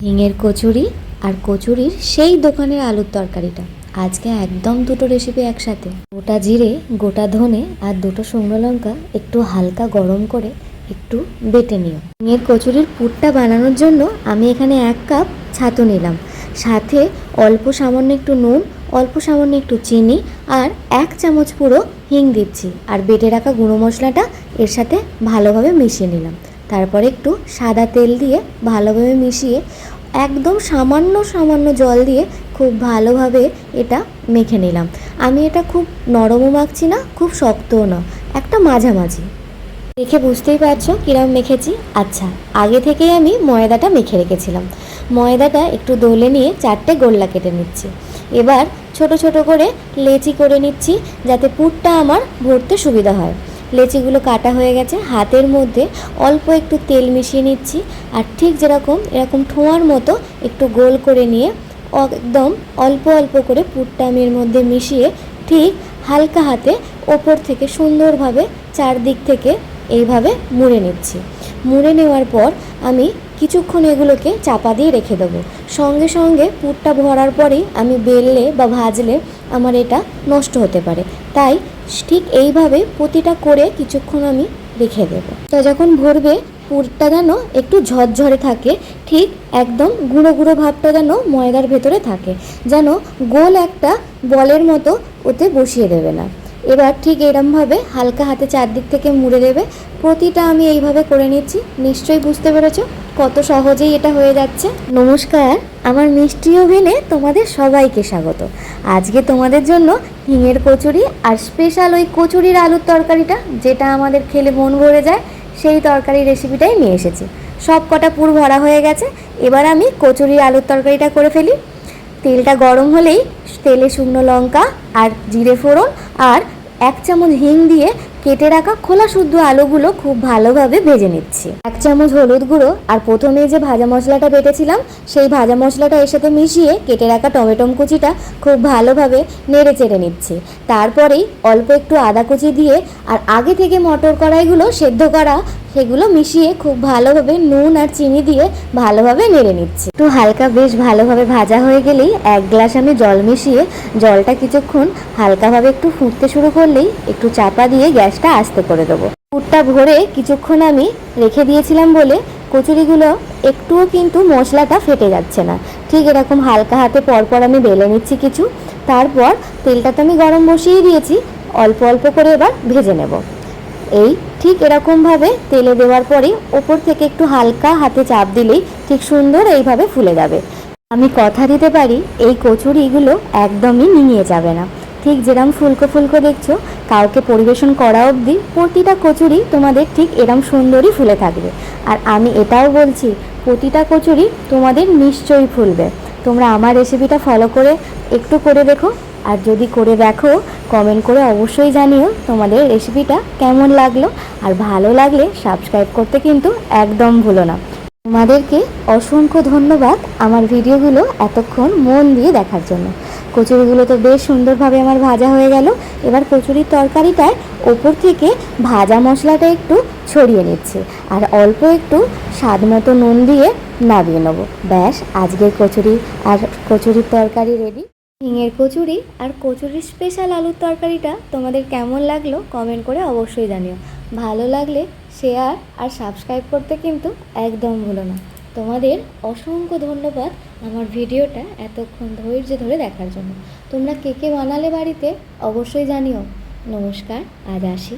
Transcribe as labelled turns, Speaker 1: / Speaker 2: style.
Speaker 1: হিঙের কচুরি আর কচুরির সেই দোকানের আলুর তরকারিটা। আজকে একদম দুটো রেসিপি একসাথে। গোটা জিরে, গোটা ধনে আর দুটো শুকনো লঙ্কা একটু হালকা গরম করে একটু বেটে নিও। হিঙের কচুরির পুরটা বানানোর জন্য আমি এখানে এক কাপ ছাতু নিলাম। সাথে অল্প সামান্য একটু নুন, অল্প সামান্য একটু চিনি আর এক চামচ পুরো হিং দিচ্ছি। আর বেটে রাখা গুঁড়ো মশলাটা এর সাথে ভালোভাবে মিশিয়ে নিলাম। তারপরে একটু সাদা তেল দিয়ে ভালোভাবে মিশিয়ে একদম সামান্য সামান্য জল দিয়ে খুব ভালোভাবে এটা মেখে নিলাম। আমি এটা খুব নরমও মাখছি না, খুব শক্তও না, একটা মাঝামাঝি। দেখে বুঝতেই পারছ কিরম মেখেছি? আচ্ছা আগে থেকেই আমি ময়দাটা মেখে রেখেছিলাম। ময়দাটা একটু দোলে নিয়ে চারটে গোল্লা কেটে নিচ্ছি। এবার ছোট ছোট করে লেচি করে নিচ্ছি যাতে পুরটা আমার ভরতে সুবিধা হয়। লেচিগুলো কাটা হয়ে গেছে। হাতের মধ্যে অল্প একটু তেল মিশিয়ে নিচ্ছি। আর ঠিক যেরকম, এরকম ঠোঁয়ার মতো একটু গোল করে নিয়ে একদম অল্প অল্প করে পুরটা আমি এর মধ্যে মিশিয়ে ঠিক হালকা হাতে ওপর থেকে সুন্দরভাবে চারদিক থেকে এইভাবে মুড়ে নিচ্ছি। মুড়ে নেওয়ার পর আমি কিছুক্ষণ এগুলোকে চাপা দিয়ে রেখে দেবো। সঙ্গে সঙ্গে পুরটা ভরার পরেই আমি বেললে বা ভাজলে আমার এটা নষ্ট হতে পারে। তাই ঠিক এইভাবে প্রতিটা করে কিছুক্ষণ আমি রেখে দেবো। তা যখন ভরবে, পুরটা যেন একটু ঝরঝরে থাকে, ঠিক একদম গুঁড়ো গুঁড়ো ভাবটা যেন ময়দার ভেতরে থাকে, যেন গোল একটা বলের মতো ওতে বসিয়ে দেবে না। এবার ঠিক এরমভাবে হালকা হাতে চারদিক থেকে মুড়ে দেবে। প্রতিটা আমি এইভাবে করে নিচ্ছি। নিশ্চয়ই বুঝতে পেরেছ কত সহজেই এটা হয়ে যাচ্ছে। নমস্কার, আমার মিষ্টি ওভেনে তোমাদের সবাইকে স্বাগত। আজকে তোমাদের জন্য হিঙের কচুরি আর স্পেশাল ওই কচুরির আলুর তরকারিটা, যেটা আমাদের খেলে মন ভরে যায়, সেই তরকারি রেসিপিটাই নিয়ে এসেছি। সব কটা পুর ভরা হয়ে গেছে। এবার আমি কচুরির আলুর তরকারিটা করে ফেলি। তেলটা গরম হলেই তেলে শুকনো লঙ্কা আর জিরে ফোড়ন আর এক চামচ হিং দিয়ে কেটে রাখা খোলা শুদ্ধ আলুগুলো খুব ভালোভাবে ভেজে নিচ্ছি। এক চামচ হলুদ গুঁড়ো আর প্রথমে যে ভাজা মশলাটা বেটেছিলাম, সেই ভাজা মশলাটা এর সাথে মিশিয়ে কেটে রাখা টমেটো কুচিটা খুব ভালোভাবে নেড়ে চেড়ে নিচ্ছি। তারপরেই অল্প একটু আদা কুচি দিয়ে আর আগে থেকে মটর কড়াইগুলো সেদ্ধ করা সেগুলো মিশিয়ে খুব ভালোভাবে নুন আর চিনি দিয়ে ভালোভাবে নেড়ে নিচ্ছি। একটু হালকা বেশ ভালোভাবে ভাজা হয়ে গেলেই এক গ্লাস আমি জল মিশিয়ে জলটা কিছুক্ষণ হালকাভাবে একটু ফুটতে শুরু করলেই একটু চাপা দিয়ে গ্যাসটা আস্তে করে দেবো। পুরটা ভরে কিছুক্ষণ আমি রেখে দিয়েছিলাম বলে কচুরিগুলো একটুও কিন্তু মশলাটা ফেটে যাচ্ছে না। ঠিক এরকম হালকা হাতে পরপর আমি বেলে নিচ্ছি কিছু। তারপর তেলটা তো আমি গরম বসিয়ে দিয়েছি, অল্প অল্প করে এবার ভেজে নেব। এই ঠিক এরকমভাবে তেলে দেওয়ার পরেই ওপর থেকে একটু হালকা হাতে চাপ দিলেই ঠিক সুন্দর এইভাবে ফুলে যাবে। আমি কথা দিতে পারি, এই কচুরিগুলো একদমই নিয়ে যাবে না। ঠিক যেরম ফুলকো ফুলকো দেখছ, কাউকে পরিবেশন করা অবধি প্রতিটা কচুরি তোমাদের ঠিক এরম সুন্দরই ফুলে থাকবে। আর আমি এটাও বলছি, প্রতিটা কচুরি তোমাদের নিশ্চয়ই ফুলবে। তোমরা আমার রেসিপিটা ফলো করে একটু করে দেখো। আর যদি করে দেখো কমেন্ট করে অবশ্যই জানিও তোমাদের রেসিপিটা কেমন লাগল। আর ভালো লাগলে সাবস্ক্রাইব করতে কিন্তু একদম ভুলো না। তোমাদেরকে অসংখ্য ধন্যবাদ আমার ভিডিওগুলো এতক্ষণ মন দিয়ে দেখার জন্য। কচুরিগুলো তো বেশ সুন্দরভাবে আমার ভাজা হয়ে গেল। এবার কচুরির তরকারিটায় ওপর থেকে ভাজা মশলাটা একটু ছড়িয়ে নিচ্ছে। আর অল্প একটু স্বাদ মতো নুন দিয়ে নামিয়ে নেব। ব্যাস, আজকের কচুরি আর কচুরির তরকারি রেডি হিঙের কচুরি আর কচুরির স্পেশাল আলুর তরকারিটা তোমাদের কেমন লাগল কমেন্ট করে অবশ্যই জানিও। ভালো লাগলে শেয়ার আর সাবস্ক্রাইব করতে কিন্তু একদম ভুলো না। তোমাদের অসংখ্য ধন্যবাদ আমার ভিডিওটা এতক্ষণ ধৈর্য ধরে দেখার জন্য। তোমরা কে কে বানালে বাড়িতে অবশ্যই জানিও। নমস্কার, আজ আসি।